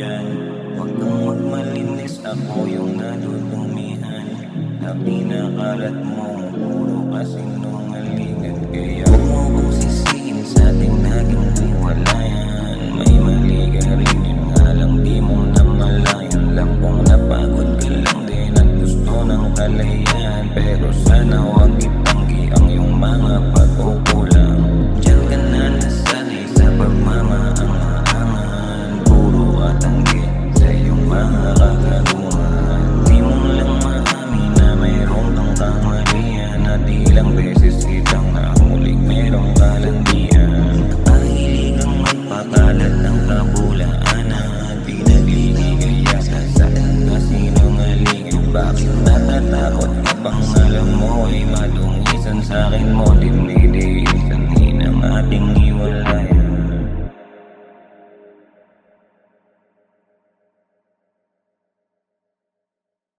dyan. Huwag kang magmalinis ako yung nadudumihan. Na pinakarat mo puro kasing nungalingan. Kaya mo kong sisihin sa ating naging hiwalayan. May mali ka rin yun nga lang di mo namalayan Lang kung napagod ka lang din at gusto ng kalayan. Pero sana huwag ipagod ng kabulaanan At pinagliligaya ka sa kasinungalingan Bakit natatakot ka pang alam mo ay madungisan sa akin mo